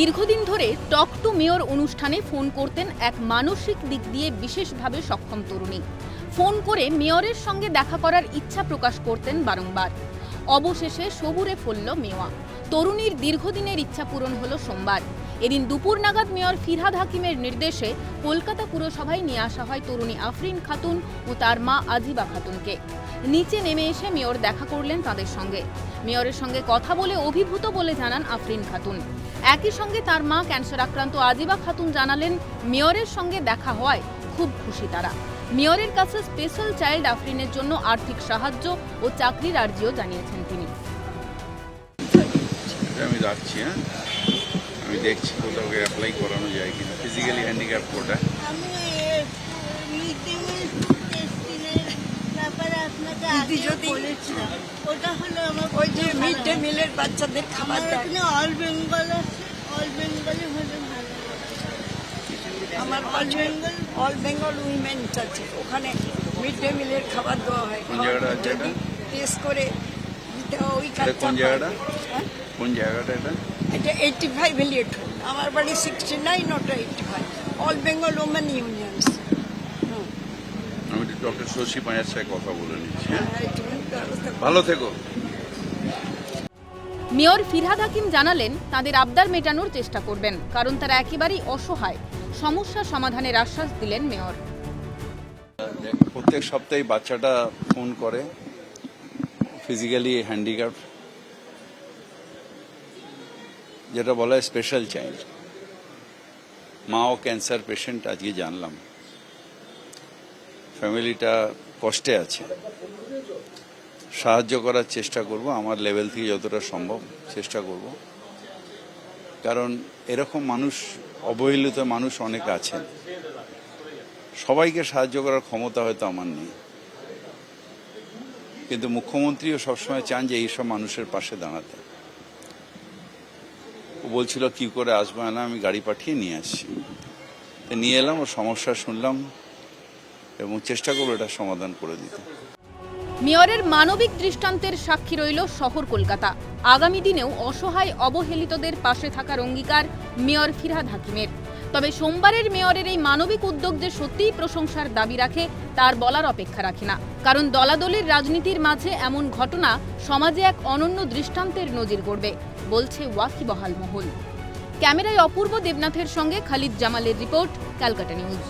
দীর্ঘদিন ধরে talk to mayor অনুষ্ঠানে ফোন করতেন এক মানসিক দিক দিয়ে বিশেষভাবে সক্ষম তরুণী। ফোন করে মেয়রের সঙ্গে দেখা করার ইচ্ছা প্রকাশ করতেন বারংবার। অবশেষে সবুরে ফলল মেওয়া। তরুণীর দীর্ঘদিনের ইচ্ছা পূরণ হলো সোমবার। এদিন দুপুর নাগাদ মেয়র ফিরহাদ হাকিমের নির্দেশে কলকাতা পুরসভায় নিয়ে আসা হয় তরুণী আফরিন খাতুন ও তার মা আজিবা খাতুনকে। নিচে নেমে এসে মেয়র দেখা করলেন তাদের সঙ্গে। মেয়রের সঙ্গে কথা বলে অভিভূত বলে জানান আফরিন খাতুন। একই সঙ্গে তার মা ক্যান্সার আক্রান্ত আজিবা খাতুন জানালেন, মেয়রের সঙ্গে দেখা হওয়ায় খুব খুশি তারা। মেয়রের কাছে স্পেশাল চাইল্ড আফরিনের জন্য আর্থিক সাহায্য ও চাকরির আর্জিও জানিয়েছেন তিনি। আমি হ্যাঁ? দেখছি কোথাও অ্যাপ্লাই করানো যায় কিনা ফিজিক্যালি হ্যান্ডিক্যাপ কোটা। আমি মিটিংয়ের টেস্টিংয়ের ব্যাপারে আপনাকে আগে ওটা হলো আমার ওই যে মিড ডে মিলের বাচ্চাদের খাবার অল বেঙ্গল অল বেঙ্গলে হলে ভালো। আমার পাশে অল বেঙ্গল উইমেন্স আছে। ওখানে মিড ডে মিলের খাবার দেওয়া হয়। কোন জায়গাটা টেস্ট করে দিতে হয়, ওই এটা কোন জায়গাটা? হ্যাঁ? কোন জায়গাটা এটা? এটা এইটটি ফাইভ এলিয়েট আমার বাড়ি সিক্সটি নাইন ওটা eighty five all Bengal women unions আমি ডক্টর শশী পাঁয়ার সাথে কথা বলে নিচ্ছি। হ্যাঁ ব্যবস্থা ভালো থেকো। মেয়র ফিরহাদ হাকিম জানালেন তাদের আবদার মেটানোর চেষ্টা করবেন কারণ তারা একেবারেই অসহায়। সমস্যা সমাধানের আশ্বাস দিলেন মেয়র। প্রত্যেক সপ্তাহে বাচ্চাটা ফোন করে। ফিজিক্যালি হ্যান্ডিক্যাপ যেটা বলা হয় স্পেশাল চাইল্ড মাও ক্যান্সার পেশেন্ট আজকে জানলাম। ফ্যামিলিটা কষ্টে আছে। সাহায্য করার চেষ্টা করব, আমার লেভেল থেকে যতটা সম্ভব চেষ্টা করব। কারণ এরকম মানুষ, অবহেলিত মানুষ অনেক আছেন। সবাইকে সাহায্য করার ক্ষমতা হয়তো আমার নেই। কিন্তু মুখ্যমন্ত্রীও সবসময় চান যে এইসব মানুষের পাশে দাঁড়াতে। ও বলছিল, কি করে আসবে না? আমি গাড়ি পাঠিয়ে নিয়ে আসছি। নিয়ে এলাম ও সমস্যা শুনলাম এবং চেষ্টা করব এটা সমাধান করে দিতে। মেয়রের মানবিক দৃষ্টান্তের সাক্ষী রইল শহর কলকাতা। আগামী দিনেও অসহায়, অবহেলিতদের পাশে থাকার অঙ্গীকার মেয়র ফিরহাদ হাকিমের। তবে সোমবারের মেয়রের এই মানবিক উদ্যোগ যে সত্যিই প্রশংসার দাবি রাখে, তার বলার অপেক্ষা রাখে না। কারণ দলাদলের রাজনীতির মাঝে এমন ঘটনা সমাজে এক অনন্য দৃষ্টান্তের নজির গড়বে, বলছে ওয়াকিবহাল মহল। ক্যামেরায় অপূর্ব দেবনাথের সঙ্গে খালিদ জামালের রিপোর্ট, ক্যালকাটা নিউজ।